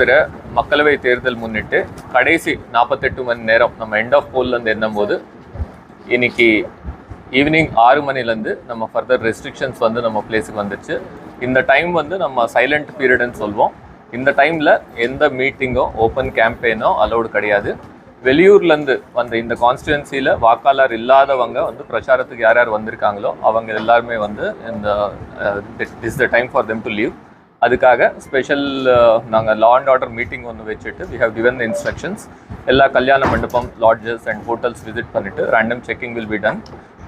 நடைபெற மக்களவை தேர்தல் முன்னிட்டு கடைசி நாற்பத்தெட்டு மணி நேரம் நம்ம எண்ட் ஆஃப் போல்லேருந்து எண்ணும்போது இன்னைக்கு ஈவினிங் ஆறு மணிலேருந்து நம்ம ஃபர்தர் ரெஸ்ட்ரிக்ஷன்ஸ் வந்து நம்ம பிளேஸுக்கு வந்துச்சு. இந்த டைம் வந்து நம்ம சைலண்ட் பீரியட்னு சொல்வோம். இந்த டைமில் எந்த மீட்டிங்கோ ஓப்பன் கேம்பெயினோ அலௌடு கிடையாது. வெளியூர்லேருந்து வந்த இந்த கான்ஸ்டுவன்சியில் வாக்காளர் இல்லாதவங்க வந்து பிரச்சாரத்துக்கு யார் யார் வந்திருக்காங்களோ அவங்க எல்லாருமே வந்து இந்த is the time for them to leave அதுக்காக ஸ்பெஷல் நாங்கள் லா அண்ட் ஆர்டர் மீட்டிங் ஒன்று வச்சுட்டு we have given the instructions எல்லா கல்யாண மண்டபம் லாட்ஜஸ் அண்ட் ஹோட்டல்ஸ் விசிட் பண்ணிவிட்டு random checking will be done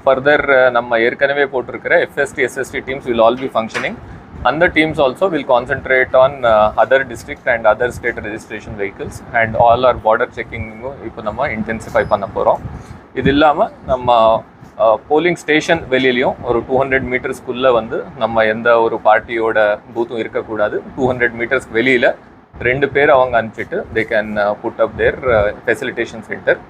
further நம்ம ஏற்கனவே போட்டிருக்கிற FST SST teams will all be functioning அந்த teams also will concentrate on other district and other state registration vehicles and all our border செக்கிங்கும் இப்போ நம்ம intensify பண்ண போகிறோம் இது இல்லாமல் நம்ம போலிங் ஸ்டேஷன் வெளியிலையும் ஒரு டூ ஹண்ட்ரட் மீட்டர்ஸ்க்குள்ளே வந்து நம்ம எந்த ஒரு பார்ட்டியோட பூத்தும் இருக்கக்கூடாது. டூ ஹண்ட்ரட் மீட்டர்ஸ்க்கு வெளியில் ரெண்டு பேர் அவங்க அனுப்பிச்சிட்டு they can put up their facilitation centre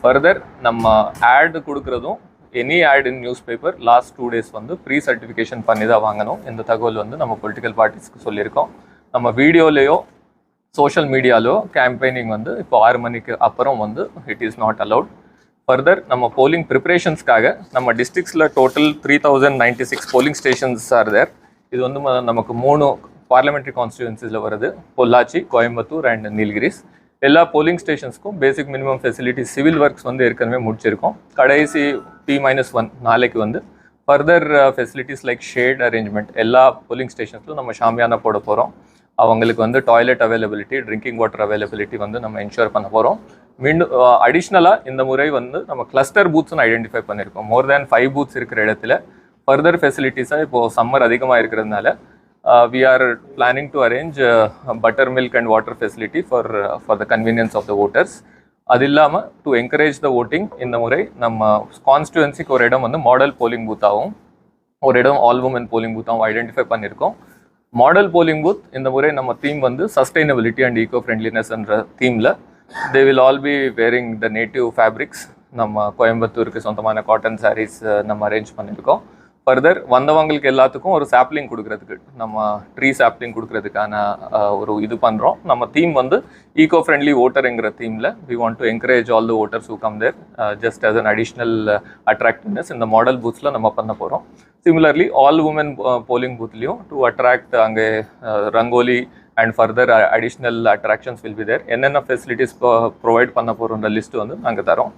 further நம்ம ஆட் கொடுக்குறதும் any ad in newspaper last two days வந்து ப்ரீ சர்டிஃபிகேஷன் பண்ணி தான் வாங்கணும். இந்த தகவல் வந்து நம்ம பொலிட்டிக்கல் பார்ட்டிஸ்க்கு சொல்லியிருக்கோம். நம்ம வீடியோலேயோ சோஷியல் மீடியாலோ கேம்பெயினிங் வந்து இப்போ ஆறு மணிக்கு அப்புறம் வந்து it is not allowed further நம்ம போலிங் ப்ரிப்பரேஷன்ஸ்க்காக நம்ம டிஸ்ட்ரிக்ஸில் total three thousand ninety six polling stations are there இது வந்து நமக்கு மூணு பார்லிமெண்ட்ரி கான்ஸ்டியூன்சிஸில் வருது. பொள்ளாச்சி கோயம்புத்தூர் அண்ட் நீலகிரிஸ். எல்லா polling ஸ்டேஷன்ஸ்க்கும் basic minimum facility civil works வந்து ஏற்கனவே முடிச்சிருக்கோம். கடைசி பி மைனஸ் ஒன் நாளைக்கு வந்து further facilities like shade arrangement எல்லா போலிங் ஸ்டேஷன்ஸ்லும் நம்ம ஷாமியானா போட போகிறோம் அவங்களுக்கு வந்து toilet availability drinking water availability வந்து நம்ம என்ஷூர் பண்ண போகிறோம் மீண்டும் அடிஷ்னலாக இந்த முறை வந்து நம்ம கிளஸ்டர் பூத்ஸ்னு ஐடென்டிஃபை பண்ணியிருக்கோம் மோர் தேன் ஃபைவ் பூத்ஸ் இருக்கிற இடத்துல ஃபர்தர் ஃபெசிலிட்டிஸாக இப்போது சம்மர் அதிகமாக இருக்கிறதுனால we are planning to arrange buttermilk and water facility for for the convenience of the voters அது இல்லாமல் டு என்கரேஜ் த ஓட்டிங் இந்த முறை நம்ம கான்ஸ்டுவன்சிக்கு ஒரு இடம் வந்து மாடல் போலிங் பூத்தாகவும் ஒரு இடம் ஆல் உமன் போலிங் பூத்தாகவும் ஐடென்டிஃபை பண்ணியிருக்கோம் மாடல் போலிங் பூத் இந்த முறை நம்ம தீம் வந்து சஸ்டைனபிலிட்டி அண்ட் ஈகோ ஃப்ரெண்ட்லினஸ்ன்ற தீமில் they will all be wearing the native fabrics நம்ம கோயம்புத்தூருக்கு சொந்தமான காட்டன் சாரீஸ் நம்ம அரேஞ்ச் பண்ணியிருக்கோம். ஃபர்தர் வந்தவங்களுக்கு எல்லாத்துக்கும் ஒரு சாப்லிங் கொடுக்கறதுக்கு நம்ம ட்ரீ சாப்லிங் கொடுக்கறதுக்கான ஒரு இது பண்ணுறோம் நம்ம தீம் வந்து ஈகோ ஃப்ரெண்ட்லி ஓட்டருங்கிற தீமில் we want to encourage all the voters who come there just as an additional attractiveness இந்த மாடல் பூத்ஸில் நம்ம பண்ண போகிறோம் சிமிலர்லி ஆல் உமன் போலிங் பூத்லேயும் டு அட்ராக்ட் அங்கே rangoli and further additional attractions will be there என்னென்ன facilities provide பண்ண போகிறோன்ற list வந்து நாங்கள் தரோம்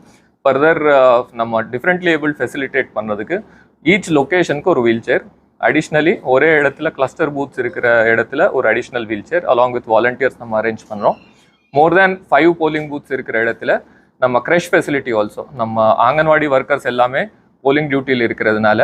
ஃபர்தர் நம்ம டிஃப்ரெண்ட்லி ஏபிள் ஃபெசிலிட்டேட் பண்ணுறதுக்கு ஈச் லொக்கேஷனுக்கு ஒரு வீல் சேர் அடிஷ்னலி ஒரே இடத்துல கிளஸ்டர் பூத்ஸ் இருக்கிற இடத்துல ஒரு additional wheelchair along with volunteers நம்ம அரேஞ்ச் பண்ணுறோம் more than five polling booths இருக்கிற இடத்துல நம்ம க்ரெஷ் ஃபெசிலிட்டி ஆல்சோ நம்ம ஆங்கன்வாடி ஒர்க்கர்ஸ் எல்லாமே போலிங் டியூட்டியில் இருக்கிறதுனால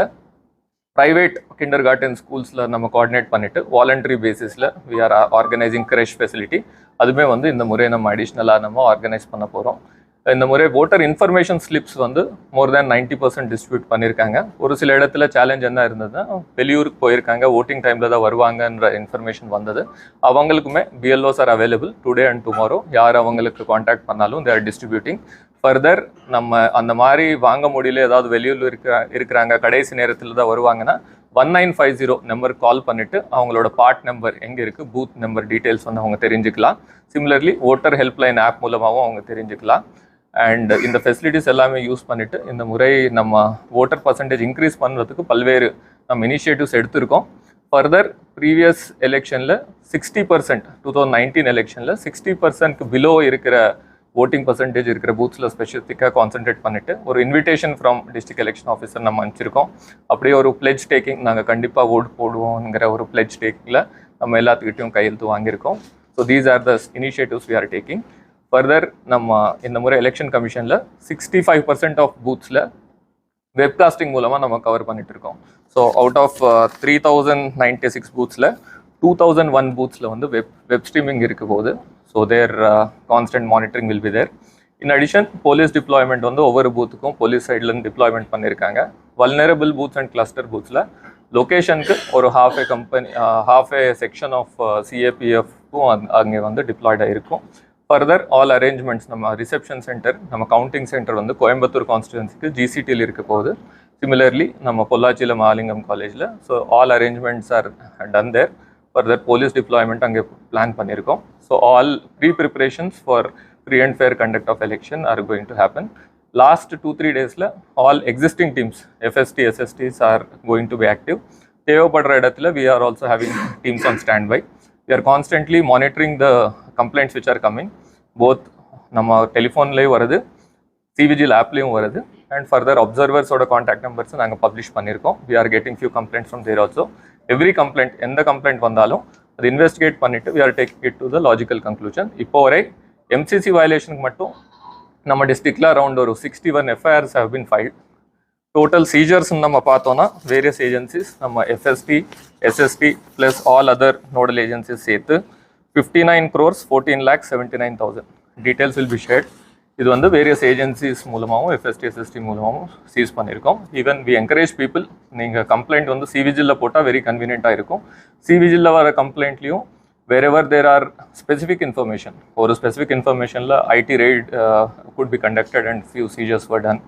ப்ரைவேட் கிண்டர் கார்டன் ஸ்கூல்ஸில் நம்ம கோஆர்டினேட் பண்ணிவிட்டு வாலண்டரி பேசிஸில் we are organising creche facility அதுவுமே வந்து இந்த முறை நம்ம அடிஷ்னலாக நம்ம ஆர்கனைஸ் பண்ண போகிறோம் இந்த முறை ஓட்டர் இன்ஃபர்மேஷன் ஸ்லிப்ஸ் வந்து more than ninety percent distribute பண்ணியிருக்காங்க ஒரு சில இடத்துல சேலஞ்ச் என்ன இருந்ததுன்னா வெளியூருக்கு போயிருக்காங்க ஓட்டிங் டைமில் தான் வருவாங்கன்ற இன்ஃபர்மேஷன் வந்தது. அவங்களுக்குமே BLOs are available today and tomorrow யார் அவங்களுக்கு காண்டாக்ட் பண்ணாலும் தே ஆர் டிஸ்ட்ரிபியூட்டிங் ஃபர்தர் நம்ம அந்த மாதிரி வாங்க முடியல ஏதாவது வெளியூர் இருக்கிற இருக்கிறாங்க கடைசி நேரத்தில் தான் வருவாங்கன்னா one nine five zero number call பண்ணிட்டு அவங்களோட பார்ட் நம்பர் எங்கே இருக்குது பூத் நம்பர் டீட்டெயில்ஸ் வந்து அவங்க தெரிஞ்சுக்கலாம். சிமிலர்லி ஓட்டர் ஹெல்ப்லைன் ஆப் மூலமாகவும் அவங்க தெரிஞ்சுக்கலாம். அண்ட் இந்த ஃபெசிலிட்டிஸ் எல்லாமே யூஸ் பண்ணிட்டு இந்த முறை நம்ம ஓட்டர் பர்சன்டேஜ் இன்க்ரீஸ் பண்ணுறதுக்கு பல்வேறு நம்ம இனிஷியேட்டிவ்ஸ் எடுத்திருக்கோம். ஃபர்தர் ப்ரீவியஸ் எலெக்ஷனில் sixty percent two thousand nineteen எலெக்ஷனில் சிக்ஸ்டி பர்சன்ட்க்கு பிலோ இருக்கிற ஓட்டிங் பர்சன்டேஜ் இருக்கிற பூத்ஸில் ஸ்பெசிஃபிக்காக கான்சென்ட்ரேட் பண்ணிட்டு ஒரு invitation from district election officer நம்ம அனுப்பிச்சிருக்கோம். அப்படியே ஒரு பிளெஜ் டேக்கிங் நாங்கள் கண்டிப்பாக ஓட் போடுவோங்கிற ஒரு பிளெஜ் டேக்கிங்கில் நம்ம எல்லாத்துக்கிட்டையும் கையெழுத்து வாங்கியிருக்கோம். So these are the initiatives we are taking further நம்ம இந்த முறை எலெக்ஷன் கமிஷனில் சிக்ஸ்டி ஃபைவ் பர்சன்ட் ஆஃப் பூத்ஸில் வெப்காஸ்டிங் மூலமாக நம்ம கவர் பண்ணிட்டு இருக்கோம் so out of three thousand ninety six பூத்ஸில் two thousand one பூத்ஸில் வந்து வெப் வெப் ஸ்ட்ரீமிங் இருக்க போது so there constant monitoring will be there in addition police deployment வந்து ஒவ்வொரு பூத்துக்கும் போலீஸ் சைட்லேருந்து டிப்ளாய்மெண்ட் பண்ணியிருக்காங்க வல்னரபிள் பூத்ஸ் அண்ட் கிளஸ்டர் பூத்ஸில் லொக்கேஷனுக்கு ஒரு half a company half a section of சிஏபிஎஃப்க்கும் அங்கே வந்து டிப்ளாய்டாக இருக்கும் ஃபர்தர் ஆல் அரேஞ்ச்மெண்ட்ஸ் நம்ம ரிசப்ஷன் சென்டர் நம்ம கவுண்டிங் சென்டர் வந்து கோயம்புத்தூர் கான்ஸ்டிடுவன்சிக்கு ஜிசிடியில் இருக்க போகுது. சிமிலர்லி நம்ம பொள்ளாச்சியில் மாலிங்கம் காலேஜில் so all arrangements are done there further police deployment அங்கே பிளான் பண்ணியிருக்கோம். So all pre preparations for free and fair conduct of election are going to happen last two three டேஸில் all existing teams FST SSTs are going to be active தேவைப்படுற இடத்துல we are also having teams on stand by we are constantly monitoring the complaints which are coming both நம்ம டெலிஃபோன்லேயும் வருது cVIGIL ஆப்லேயும் வருது. And further அப்சர்வர்ஸோட contact numbers நாங்கள் publish பண்ணியிருக்கோம். We are getting few complaints from there also every complaint எந்த complaint வந்தாலும் அது இன்வெஸ்டிகேட் பண்ணிட்டு we are taking it to the logical conclusion இப்போ வரை எம்சிசி வயலேஷனுக்கு மட்டும் நம்ம டிஸ்ட்ரிக்டில் அரௌண்ட் ஒரு sixty one FIRs have been filed total seizures நம்ம பார்த்தோன்னா வேரியஸ் ஏஜென்சிஸ் நம்ம FST SST plus all other nodal agencies சேர்த்து fifty nine crores fourteen lakh seventy nine thousand details will be shared இது வந்து வேரியஸ் ஏஜென்சிஸ் மூலமாகவும் FST SST மூலமாகவும் seize பண்ணியிருக்கோம். Even we encourage people நீங்கள் கம்ப்ளைண்ட் வந்து சிவிஜில் போட்டால் வெரி கன்வீனியண்ட்டாக இருக்கும். சிவிஜில் வர கம்ப்ளைண்ட்லேயும் wherever there are specific information ஒரு specific இன்ஃபர்மேஷனில் IT raid could be conducted and few seizures were done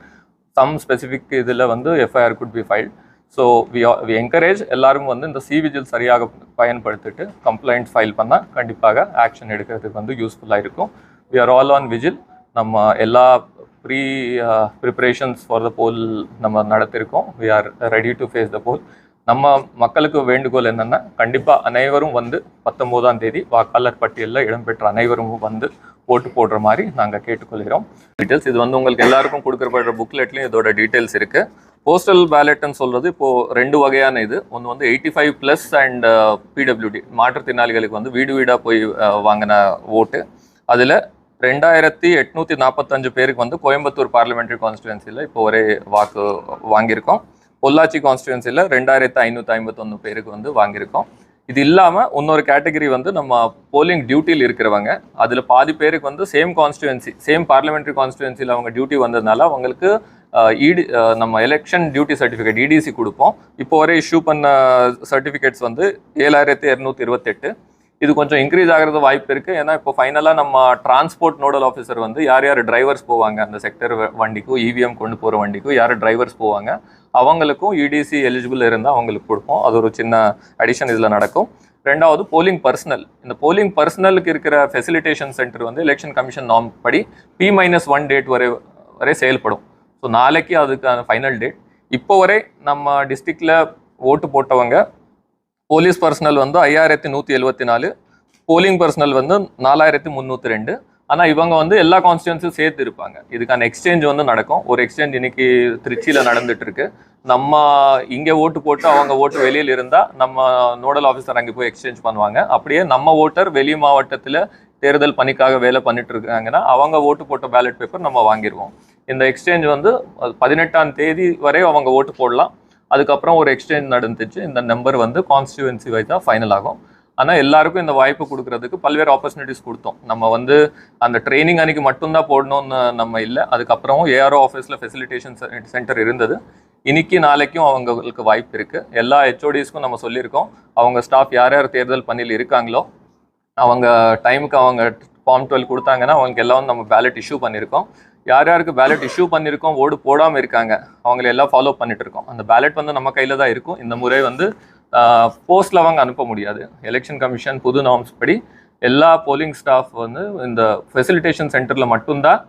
some specific இதில் வந்து FIR could be filed so we we encourage எல்லாரும் வந்து இந்த சிவிஜில் சரியாக பயன்படுத்திட்டு கம்ப்ளைண்ட் ஃபைல் பண்ணால் கண்டிப்பாக ஆக்ஷன் எடுக்கிறதுக்கு வந்து யூஸ்ஃபுல்லாக இருக்கும். We are all on vigil நம்ம எல்லா pre preparations for the poll நம்ம நடத்திருக்கோம். We are ready to face the poll நம்ம மக்களுக்கு வேண்டுகோள் என்னென்னா கண்டிப்பாக அனைவரும் வந்து பத்தொம்போதாம் தேதி வாக்காளர் பட்டியலில் இடம்பெற்ற அனைவரும் வந்து ஓட்டு போடுற மாதிரி நாங்கள் கேட்டுக்கொள்கிறோம். டீட்டெயில்ஸ் இது வந்து உங்களுக்கு எல்லாருக்கும் கொடுக்கப்படுற புக்லெட்லையும் இதோட டீட்டெயில்ஸ் இருக்குது போஸ்டல் பேலட்னு சொல்கிறது இப்போது ரெண்டு வகையான இது. ஒன்று வந்து eighty five plus and PWD மாற்றுத்திறனாளிகளுக்கு வந்து வீடு வீடாக போய் uh, வாங்கின ஓட்டு அதில் ரெண்டாயிரத்தி எட்நூத்தி நாற்பத்தஞ்சு பேருக்கு வந்து கோயம்புத்தூர் பார்லிமெண்ட்ரி கான்ஸ்டுவன்சியில் இப்போ ஒரே வாக்கு வாங்கியிருக்கோம். பொள்ளாச்சி கான்ஸ்டுவன்சியில் ரெண்டாயிரத்தி ஐநூற்றி ஐம்பத்தொன்று பேருக்கு வந்து வாங்கியிருக்கோம். இது இல்லாமல் இன்னொரு கேட்டகரி வந்து நம்ம போலிங் டியூட்டியில் இருக்கிறவங்க அதில் பாதி பேருக்கு வந்து சேம் கான்ஸ்டுவன்சி சேம் பார்லிமெண்ட்ரி கான்ஸ்டுவன்சியில் அவங்க டியூட்டி வந்ததுனால அவங்களுக்கு இடி நம்ம எலெக்ஷன் டியூட்டி சர்டிஃபிகேட் இடிசி கொடுப்போம். இப்போ வரை இஷ்யூ பண்ண சர்டிஃபிகேட்ஸ் வந்து ஏழாயிரத்தி இரநூத்தி இருபத்தெட்டு. இது கொஞ்சம் இன்க்ரீஸ் ஆகிறது வாய்ப்பு இருக்குது ஏன்னா இப்போ ஃபைனலாக நம்ம டிரான்ஸ்போர்ட் நோடல் ஆஃபீஸர் வந்து யார் யார் டிரைவர்ஸ் போவாங்க? அந்த செக்டர் வண்டிக்கும் இவிஎம் கொண்டு போகிற வண்டிக்கும் யார் டிரைவர்ஸ் போவாங்க? அவங்களுக்கும் இடிசி எலிஜிபிள் இருந்தால் அவங்களுக்கு கொடுப்போம். அது ஒரு சின்ன அடிஷன் இதில் நடக்கும். ரெண்டாவது போலிங் பர்சனல் இந்த போலிங் பர்சனலுக்கு இருக்கிற ஃபெசிலிட்டேஷன் சென்டர் வந்து எலெக்ஷன் கமிஷன் நாம் படி பி மைனஸ் ஒன் டேட் வரை வரை செயல்படும். ஸோ நாளைக்கு அதுக்கான ஃபைனல் டேட் இப்போ வரை நம்ம டிஸ்ட்ரிக்டில் ஓட்டு போட்டவங்க போலீஸ் பர்சனல் வந்து ஐயாயிரத்தி நூற்றி எழுபத்தி நாலு போலிங் பர்சனல் வந்து நாலாயிரத்தி முந்நூற்றி ரெண்டு. ஆனால் இவங்க வந்து எல்லா கான்ஸ்டியூன்ஸும் சேர்த்து இருப்பாங்க. இதுக்கான எக்ஸ்சேஞ்ச் வந்து நடக்கும். ஒரு எக்ஸ்சேஞ்ச் இன்னைக்கு திருச்சியில் நடந்துட்டு இருக்கு நம்ம இங்கே ஓட்டு போட்டு அவங்க ஓட்டு வெளியில் இருந்தால் நம்ம நோடல் ஆஃபீஸர் அங்கே போய் எக்ஸ்சேஞ்ச் பண்ணுவாங்க. அப்படியே நம்ம ஓட்டர் வெளி மாவட்டத்தில் தேர்தல் பணிக்காக வேலை பண்ணிட்டு இருக்காங்கன்னா அவங்க ஓட்டு போட்ட பேலட் பேப்பர் நம்ம வாங்கிடுவோம் இந்த எக்ஸ்சேஞ்ச் வந்து பதினெட்டாம் தேதி வரை அவங்க ஓட்டு போடலாம். அதுக்கப்புறம் ஒரு எக்ஸ்சேஞ்ச் நடந்துச்சு. இந்த நம்பர் வந்து கான்ஸ்டியூவன்சி வைஸாக ஃபைனல் ஆகும். ஆனால் எல்லாருக்கும் இந்த வாய்ப்பு கொடுக்கறதுக்கு பல்வேறு ஆப்பர்ச்சுனிட்டிஸ் கொடுத்தோம். நம்ம வந்து அந்த ட்ரைனிங் அன்னைக்கு மட்டும்தான் போடணும்னு நம்ம இல்லை. அதுக்கப்புறம் ஏஆர்ஓ ஆஃபீஸில் ஃபெசிலிட்டேஷன் சென்டர் இருந்தது. இன்னைக்கு நாளைக்கும் அவங்களுக்கு வாய்ப்பு இருக்குது எல்லா ஹெச்ஓடிஸ்க்கும் நம்ம சொல்லியிருக்கோம். அவங்க ஸ்டாஃப் யார் யார் தேர்தல் பணியில் இருக்காங்களோ அவங்க டைமுக்கு அவங்க ஃபார்ம் டுவெல் கொடுத்தாங்கன்னா அவங்களுக்கு எல்லாம் நம்ம பேலட் இஷ்யூ பண்ணியிருக்கோம். யார் யாருக்கு பேலட் இஷ்யூ பண்ணியிருக்கோம் ஓடு போடாமல் இருக்காங்க அவங்கள எல்லாம் ஃபாலோ பண்ணிட்டு இருக்கோம். அந்த பேலட் வந்து நம்ம கையில் தான் இருக்கும். இந்த முறை வந்து போஸ்ட்ல அவங்க அனுப்ப முடியாது. எலெக்ஷன் கமிஷன் புது நார்ம்ஸ் படி எல்லா போலிங் ஸ்டாஃப் வந்து இந்த ஃபெசிலிட்டேஷன் சென்டரில் மட்டும்தான்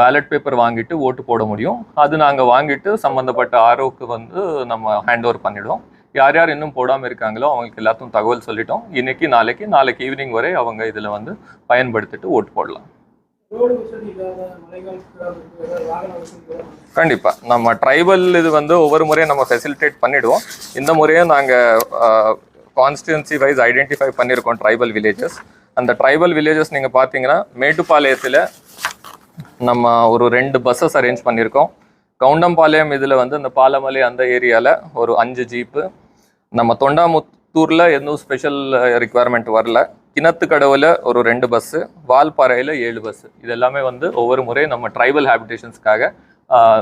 பேலட் பேப்பர் வாங்கிட்டு ஓட்டு போட முடியும். அது நாங்கள் வாங்கிட்டு சம்மந்தப்பட்ட ஆரோக்கு வந்து நம்ம ஹேண்ட் ஓவர் பண்ணிவிடுவோம் யார் யார் இன்னும் போடாமல் இருக்காங்களோ அவங்களுக்கு எல்லாத்தையும் தகவல் சொல்லிட்டோம். இன்னைக்கு நாளைக்கு நாளைக்கு ஈவினிங் வரை அவங்க இதில் வந்து பயன்படுத்திட்டு ஓட்டு போடலாம். கண்டிப்பா. நம்ம ட்ரைபல் இது வந்து ஒவ்வொரு முறையும் நம்ம ஃபெசிலிட்டேட் பண்ணிடுவோம். இந்த முறையும் நாங்கள் கான்ஸ்டியூன்சி வைஸ் ஐடென்டிஃபை பண்ணியிருக்கோம் ட்ரைபல் வில்லேஜஸ் அந்த ட்ரைபல் வில்லேஜஸ் நீங்கள் பார்த்தீங்கன்னா மேட்டுப்பாளையத்தில் நம்ம ஒரு ரெண்டு பஸ்ஸஸ் அரேஞ்ச் பண்ணியிருக்கோம். கவுண்டம்பாளையம் இதில் வந்து இந்த பாலமலை அந்த ஏரியாவில் ஒரு அஞ்சு ஜீப்பு நம்ம தொண்டாமுத்தூரில் எதுவும் ஸ்பெஷல் ரிக்குவயர்மெண்ட் வரல. கிணத்துக்கடவுல ஒரு ரெண்டு பஸ்ஸு வால்பாறையில் ஏழு பஸ்ஸு இது எல்லாமே வந்து ஒவ்வொரு முறையும் நம்ம ட்ரைபல் ஹேபிடேஷன்ஸ்க்காக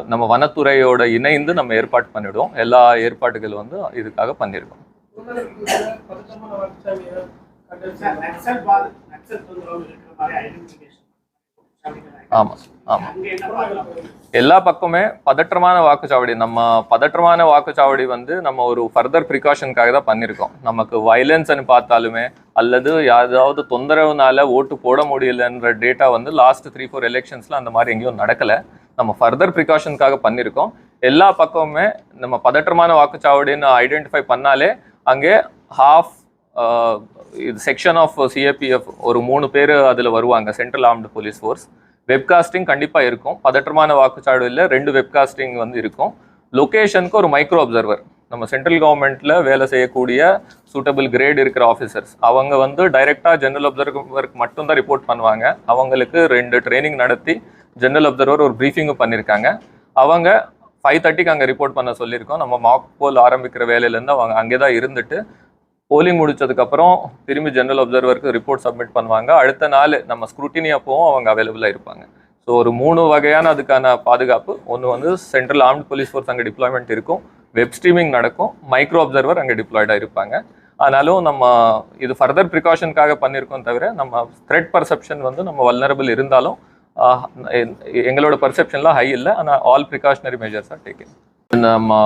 நம்ம வனத்துறையோட இணைந்து நம்ம ஏற்பாடு பண்ணிவிடுவோம் எல்லா ஏற்பாடுகள் வந்து இதுக்காக பண்ணியிருக்கோம் நக்சல் ஆமாம் ஆமாம் எல்லா பக்கமே பதற்றமான வாக்குச்சாவடி. நம்ம பதற்றமான வாக்குச்சாவடி வந்து நம்ம ஒரு ஃபர்தர் ப்ரிகாஷனுக்காக தான் பண்ணியிருக்கோம் நமக்கு வயலன்ஸ்னு பார்த்தாலுமே அல்லது யாராவது தொந்தரவுனால ஓட்டு போட முடியலன்ற டேட்டா வந்து லாஸ்ட் த்ரீ ஃபோர் எலெக்ஷன்ஸில் அந்த மாதிரி எங்கேயும் நடக்கலை. நம்ம ஃபர்தர் ப்ரிகாஷனுக்காக பண்ணியிருக்கோம் எல்லா பக்கமுமே நம்ம பதற்றமான வாக்குச்சாவடின்னு ஐடென்டிஃபை பண்ணாலே அங்கே ஹாஃப் இது செக்ஷன் ஆஃப் சிஏபிஎஃப் ஒரு மூணு பேர் அதில் வருவாங்க central armed police force webcasting கண்டிப்பாக இருக்கும். பதற்றமான வாக்குச்சாவடியில் ரெண்டு வெப்காஸ்டிங் வந்து இருக்கும். லொக்கேஷனுக்கு ஒரு மைக்ரோ அப்சர்வர் நம்ம சென்ட்ரல் கவர்மெண்ட்டில் வேலை செய்யக்கூடிய சூட்டபிள் கிரேட் இருக்கிற ஆஃபீஸர்ஸ் அவங்க வந்து டைரெக்டாக ஜென்ரல் அப்சர்வருக்கு மட்டும்தான் ரிப்போர்ட் பண்ணுவாங்க. அவங்களுக்கு ரெண்டு ட்ரைனிங் நடத்தி ஜென்ரல் அப்சர்வர் ஒரு ப்ரீஃபிங்கும் பண்ணியிருக்காங்க அவங்க ஃபைவ் தேர்ட்டிக்கு அங்கே ரிப்போர்ட் பண்ண சொல்லியிருக்கோம். நம்ம மாக் போல் ஆரம்பிக்கிற வேலையிலேருந்து அவங்க அங்கே தான் இருந்துட்டு போலிங் முடிச்சதுக்கப்புறம் திரும்பி ஜென்ரல் அப்சர்வருக்கு ரிப்போர்ட் சப்மிட் பண்ணுவாங்க. அடுத்த நாள் நம்ம ஸ்க்ரூட்டினி அப்போவும் அவங்க அவைலபிளாக இருப்பாங்க. ஸோ ஒரு மூணு வகையான அதுக்கான பாதுகாப்பு. ஒன்று வந்து சென்ட்ரல் ஆர்ம்டு போலீஸ் ஃபோர்ஸ் அங்கே டிப்ளாய்மெண்ட் இருக்கும். வெப் ஸ்ட்ரீமிங் நடக்கும். மைக்ரோ அப்சர்வர் அங்கே டிப்ளாய்டாக இருப்பாங்க. ஆனாலும் நம்ம இது ஃபர்தர் ப்ரிகாஷனுக்காக பண்ணியிருக்கோம் தவிர நம்ம த்ரெட் பர்செப்ஷன் வந்து நம்ம வல்னரபிள் இருந்தாலும் எங்களோட பர்செப்ஷன்லாம் ஹை இல்லை. ஆனால் all precautionary measures are taken நம்ம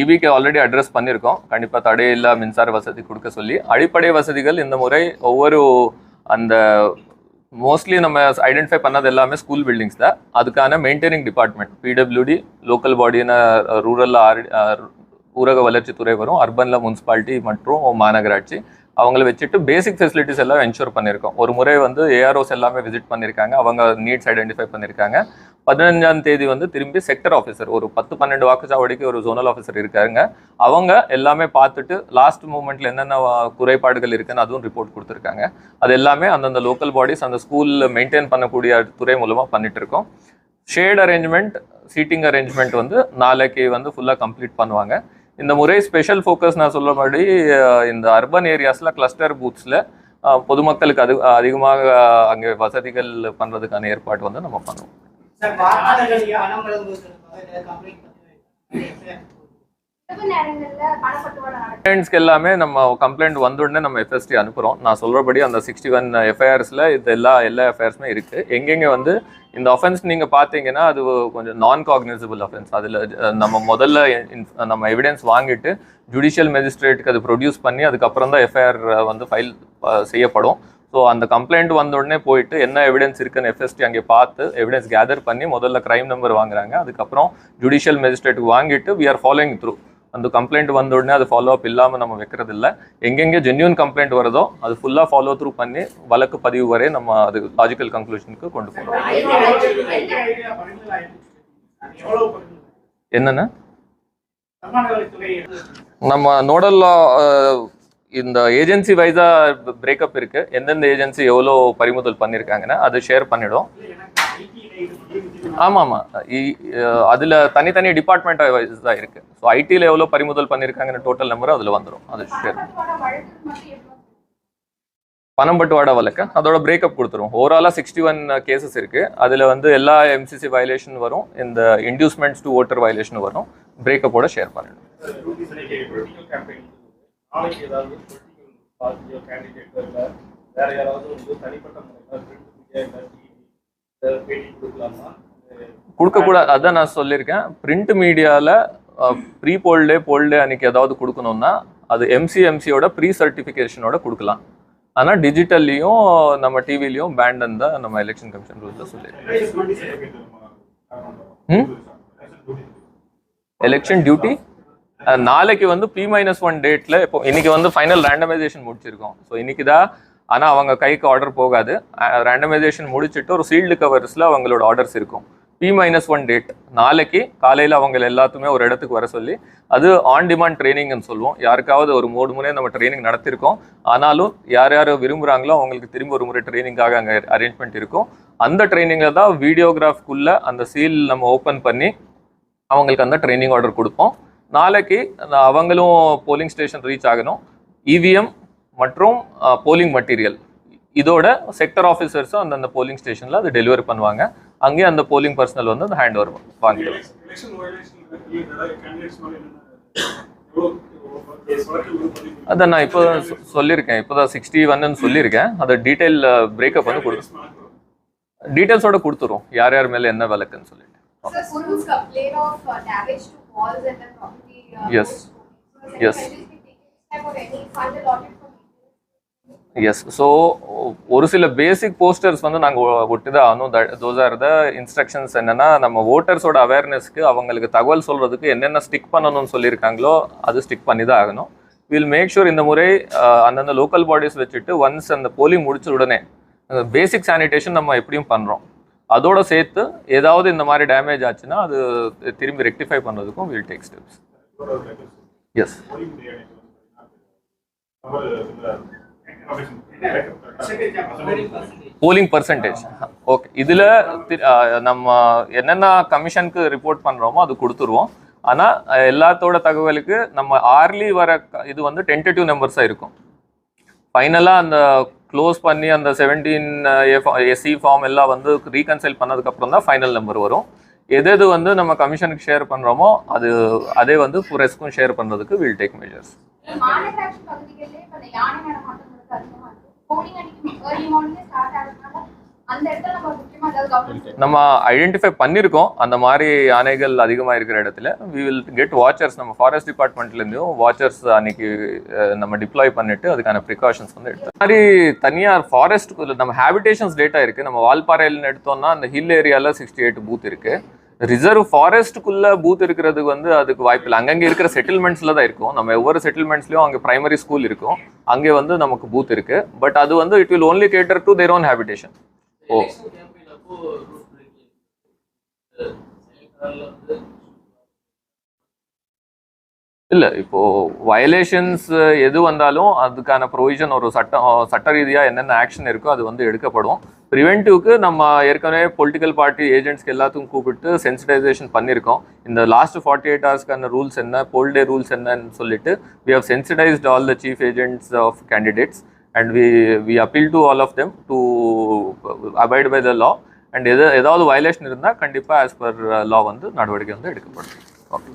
இவிக்கு ஆல்ரெடி அட்ரஸ் பண்ணியிருக்கோம் கண்டிப்பாக தடையில்லா மின்சார வசதி கொடுக்க சொல்லி அடிப்படை வசதிகள் இந்த முறை ஒவ்வொரு அந்த மோஸ்ட்லி நம்ம ஐடென்டிஃபை பண்ணது எல்லாமே ஸ்கூல் பில்டிங்ஸ் தான். அதுக்கான மெயின்டைனிங் டிபார்ட்மெண்ட் பிடபிள்யூடி லோக்கல் பாடியான ரூரலில் ஆர் ஊரக வளர்ச்சித்துறை வரும். அர்பனில் முனிசிபாலிட்டி மற்றும் மாநகராட்சி. அவங்கள வச்சுட்டு பேசிக் ஃபெசிலிட்டிஸ் எல்லாம் என்ஷூர் பண்ணியிருக்கோம் ஒரு முறை வந்து ஏஆர்ஓஸ் எல்லாமே விசிட் பண்ணியிருக்காங்க அவங்க நீட்ஸ் ஐடென்டிஃபை பண்ணியிருக்காங்க பதினஞ்சாம் தேதி வந்து திரும்பி செக்டர் ஆஃபீஸர் ஒரு பத்து பன்னெண்டு வாக்குச்சாவடிக்கு ஒரு ஜோனல் ஆஃபீஸர் இருக்காருங்க. அவங்க எல்லாமே பார்த்துட்டு லாஸ்ட் மூமெண்ட்ல என்னென்ன குறைபாடுகள் இருக்குன்னு அதுவும் ரிப்போர்ட் கொடுத்துருக்காங்க. அது எல்லாமே அந்தந்த லோக்கல் பாடிஸ் அந்த ஸ்கூலில் மெயின்டைன் பண்ணக்கூடிய துறை மூலமாக பண்ணிட்டு இருக்கோம் ஷேட் அரேஞ்ச்மெண்ட் சீட்டிங் அரேஞ்ச்மெண்ட் வந்து நாளைக்கு வந்து ஃபுல்லாக கம்ப்ளீட் பண்ணுவாங்க. இந்த முறை ஸ்பெஷல் ஃபோக்கஸ் நான் சொல்லபடி இந்த அர்பன் ஏரியாஸில் கிளஸ்டர் பூத்ஸில் பொதுமக்களுக்கு அது அதிகமாக அங்கே வசதிகள் பண்ணுறதுக்கான ஏற்பாடு வந்து நம்ம பண்ணுவோம். கம்ப்ளைண்ட்ஸ்க்கு எல்லாமே நம்ம கம்ப்ளைண்ட் வந்த உடனே நம்ம எஃப்எஸ்டி அனுப்புகிறோம் நான் சொல்கிறபடி அந்த சிக்ஸ்டி ஒன் எஃப்ஐஆர்ஸில் இது எல்லா எல்லா எஃப்ஐஆர்ஸுமே இருக்குது எங்கெங்கே வந்து இந்த ஒஃபென்ஸ் நீங்கள் பார்த்தீங்கன்னா அது கொஞ்சம் நான் காக்னிசபிள் அஃபென்ஸ் அதில் நம்ம முதல்ல நம்ம எவிடன்ஸ் வாங்கிட்டு ஜுடிஷியல் மேஜிஸ்ட்ரேட்டுக்கு அது ப்ரொடியூஸ் பண்ணி அதுக்கப்புறம் தான் எஃப்ஐஆர் வந்து ஃபைல் செய்யப்படும். ஸோ அந்த கம்ப்ளைண்ட் வந்த உடனே போயிட்டு என்ன எவிடன்ஸ் இருக்குன்னு எஃப்எஸ்டி அங்கே பார்த்து எவிடன்ஸ் கேதர் பண்ணி முதல்ல கிரைம் நம்பர் வாங்குறாங்க. அதுக்கப்புறம் ஜுடிஷியல் மேஜிஸ்ட்ரேட்டுக்கு வாங்கிட்டு வி ஆர் ஃபாலோயிங் த்ரூ அந்த கம்ப்ளைண்ட் வந்த உடனே அது ஃபாலோ அப் இல்லாமல் நம்ம வைக்கிறது இல்லை எங்கெங்கே ஜென்யூன் கம்ப்ளைண்ட் வருதோ அது ஃபுல்லாக ஃபாலோ த்ரூ பண்ணி வழக்கு பதிவு வரை நம்ம அது லாஜிக்கல் கன்க்ளூஷனுக்கு கொண்டு போகிறோம் என்னென்ன? நம்ம நோடல் இந்த ஏஜென்சி வைஸா பிரேக்கப் இருக்கு. எந்தெந்த ஏஜென்சி எவ்வளோ பறிமுதல் பண்ணியிருக்காங்கன்னா அது ஷேர் பண்ணிடும் ஆமாம் ஆமாம் அதில் தனித்தனி டிபார்ட்மெண்ட் வைஸ் தான் இருக்கு. ஸோ ஐடியில் எவ்வளோ பறிமுதல் பண்ணியிருக்காங்கன்னு டோட்டல் நம்பர் அதில் வந்துடும் அது ஷேர் பணம் பட்டுவாடா வழக்கு. அதோட பிரேக்கப் கொடுத்துரும் ஓவராலாக சிக்ஸ்டி ஒன் கேசஸ் இருக்கு. அதில் வந்து எல்லா எம்சிசி வயலேஷன் வரும். இந்த இன்டியூஸ்மெண்ட்ஸ் டு ஓட்டர் வயலேஷன் வரும். பிரேக்கப்போட ஷேர் பண்ணிடும் நாளைக்கு ஏதாவது பொலிட்டிக்கல் பார்ட்டியோ கேண்டிடேட்டோ இல்லை வேற யாராவது வந்து தனிப்பட்ட முறையில் பிரிண்ட் மீடியா இல்லை டிவி பேட்டி கொடுக்கலாமா? கொடுக்கக்கூடாது அதான் நான் சொல்லியிருக்கேன். பிரிண்ட் மீடியாவில் ப்ரீ போல்டே போல்டே அன்னைக்கு ஏதாவது கொடுக்கணும்னா அது எம்சிஎம்சியோட ப்ரீ சர்டிஃபிகேஷனோட கொடுக்கலாம். ஆனால் டிஜிட்டல்லையும் நம்ம டிவிலையும் பேண்டன் தான் நம்ம எலெக்ஷன் கமிஷன் ரூல்ஸில் சொல்லியிருக்கேன் ம்? எலெக்ஷன் டியூட்டி நாளைக்கு வந்து பி மைனஸ் ஒன் டேட்டில் இப்போ இன்னைக்கு வந்து ஃபைனல் ரேண்டமைசேஷன் முடிச்சிருக்கோம். ஸோ இன்னைக்கு தான் ஆனால் அவங்க கைக்கு ஆர்டர் போகாது. ரேண்டமைசேஷன் முடிச்சிட்டு ஒரு சீல்டு கவர்ஸில் அவங்களோட ஆர்டர்ஸ் இருக்கும். பி மைனஸ் ஒன் டேட் நாளைக்கு காலையில் அவங்க எல்லாத்துமே ஒரு இடத்துக்கு வர சொல்லி அது ஆன் டிமாண்ட் ட்ரைனிங்னு சொல்லுவோம். யாருக்காவது ஒரு மூணு முறை நம்ம ட்ரைனிங் நடத்திருக்கோம். ஆனாலும் யார் யார் விரும்புகிறாங்களோ அவங்களுக்கு திரும்ப ஒரு முறை ட்ரைனிங்காக அங்கே அரேஞ்ச்மெண்ட் இருக்கும். அந்த ட்ரைனிங்கில் தான் வீடியோகிராஃப்குள்ளே அந்த சீல் நம்ம ஓப்பன் பண்ணி அவங்களுக்கு அந்த ட்ரைனிங் ஆர்டர் கொடுப்போம். நாளைக்கு அவங்களும் போலிங் ஸ்டேஷன் ரீச் ஆகணும். இவிஎம் மற்றும் போலிங் மெட்டீரியல் இதோட செக்டர் ஆஃபீஸர்ஸும் அந்தந்த போலிங் ஸ்டேஷனில் அதை டெலிவரி பண்ணுவாங்க. அங்கேயே அந்த போலிங் பர்சனல் வந்து அந்த ஹேண்ட் ஓவர் வாங்கிடுவாங்க. எலெக்ஷன் அதை நான் இப்போ சொல்லியிருக்கேன். இப்போ தான் சிக்ஸ்டி ஒன்னு சொல்லியிருக்கேன். அதை டீட்டெயில் பிரேக்கப் வந்து கொடு டீட்டெயில்ஸோட கொடுத்துரும் யார் யார் மேலே என்ன விளக்குன்னு சொல்லிட்டு. Sir, Guru's Yes. So, Yes. Yes so ஒரு சில பேசிக் போஸ்டர்ஸ் வந்து நாங்கள் ஒட்டி தான் ஆகணும். தோஸ் ஆர் த இன்ஸ்ட்ரக்ஷன்ஸ் என்னென்னா நம்ம ஓட்டர்ஸோட அவேர்னஸ்க்கு அவங்களுக்கு தகவல் சொல்றதுக்கு என்னென்ன ஸ்டிக் பண்ணணும்னு சொல்லியிருக்காங்களோ அது ஸ்டிக் பண்ணி தான் ஆகணும். வில் மேக் ஷூர் இந்த முறை அந்தந்த லோக்கல் பாடிஸ் வச்சுட்டு ஒன்ஸ் அந்த போலிங் முடிச்ச உடனே பேசிக் சானிடேஷன் நம்ம எப்படியும் பண்ணுறோம் அதோட சேர்த்து ஏதாவது இந்த மாதிரி டேமேஜ் ஆச்சுன்னா அது திரும்பி ரெக்டிஃபை பண்ணுறதுக்கும் will take steps yes polling percentage okay இதில் நம்ம என்னென்ன கமிஷனுக்கு ரிப்போர்ட் பண்ணுறோமோ அது கொடுத்துருவோம். ஆனால் எல்லாத்தோட தகவலுக்கு நம்ம ஆர்லி வர க- இது வந்து டென்டேட்டிவ் நம்பர்ஸாக இருக்கும். ஃபைனலாக அந்த க்ளோஸ் பண்ணி அந்த செவன்டீன் எஃப் எஸ்சி ஃபார்ம் எல்லாம் வந்து ரீகன்சைல் பண்ணதுக்கப்புறம் தான் ஃபைனல் நம்பர் வரும். எது எது வந்து நம்ம கமிஷனுக்கு ஷேர் பண்ணுறோமோ அது அதே வந்து ஃபுரெஸ்க்கும் ஷேர் பண்ணுறதுக்கு வில் டேக் மெஷர்ஸ் நம்ம ஐடென்டிஃபை பண்ணியிருக்கோம் அந்த மாதிரி யானைகள் அதிகமாக இருக்கிற இடத்துல. வி வில் கெட் வாட்சர்ஸ் நம்ம ஃபாரஸ்ட் டிபார்ட்மெண்ட்லேருந்தும் வாட்சர்ஸ் அன்னைக்கு நம்ம டிப்ளாய் பண்ணிட்டு அதுக்கான ப்ரிகாஷன்ஸ் வந்து எடுத்தோம். மாதிரி தனியார் ஃபாரஸ்ட் நம்ம ஹேபிடேஷன்ஸ் டேட்டா இருக்குது நம்ம வால்பாறையில்னு எடுத்தோம்னா அந்த ஹில் ஏரியாவில் சிக்ஸ்டி எயிட் பூத் இருக்குது ரிசர்வ் ஃபாரஸ்ட்டுக்குள்ளே பூத் இருக்கிறதுக்கு வந்து அதுக்கு வாய்ப்பு இல்லை. அங்கங்கே இருக்கிற செட்டில்மெண்ட்ஸில் தான் இருக்கும். நம்ம ஒவ்வொரு செட்டில்மெண்ட்ஸ்லையும் அங்கே பிரைமரி ஸ்கூல் இருக்கும். அங்கே வந்து நமக்கு பூத் இருக்கு. பட் அது வந்து it will only cater to their own habitation ஓ. இல்ல இப்போ வயலேஷன்ஸ் எது வந்தாலும் அதுக்கான ப்ரொவிஷன் ஒரு சட்டம் சட்ட ரீதியா என்னென்ன ஆக்ஷன் இருக்கோ அது வந்து எடுக்கப்படும். ப்ரிவென்டிவ்க்கு நம்ம ஏற்கனவே பொலிட்டிக்கல் பார்ட்டி ஏஜென்ட்ஸ்க்கு எல்லாத்துக்கும் கூப்பிட்டு சென்சிடைசேஷன் பண்ணியிருக்கோம் இந்த லாஸ்ட் ஃபார்ட்டி எயிட் ஹவர்ஸ்க்கான ரூல்ஸ் என்ன போல் டே ரூல்ஸ் என்னன்னு சொல்லிட்டு we have sensitised all the chief agents of candidates and we we appeal to all of them to abide by the law and எது ஏதாவது violation இருந்தால் கண்டிப்பாக as per லா uh, வந்து நடவடிக்கை வந்து எடுக்கப்படும். ஓகே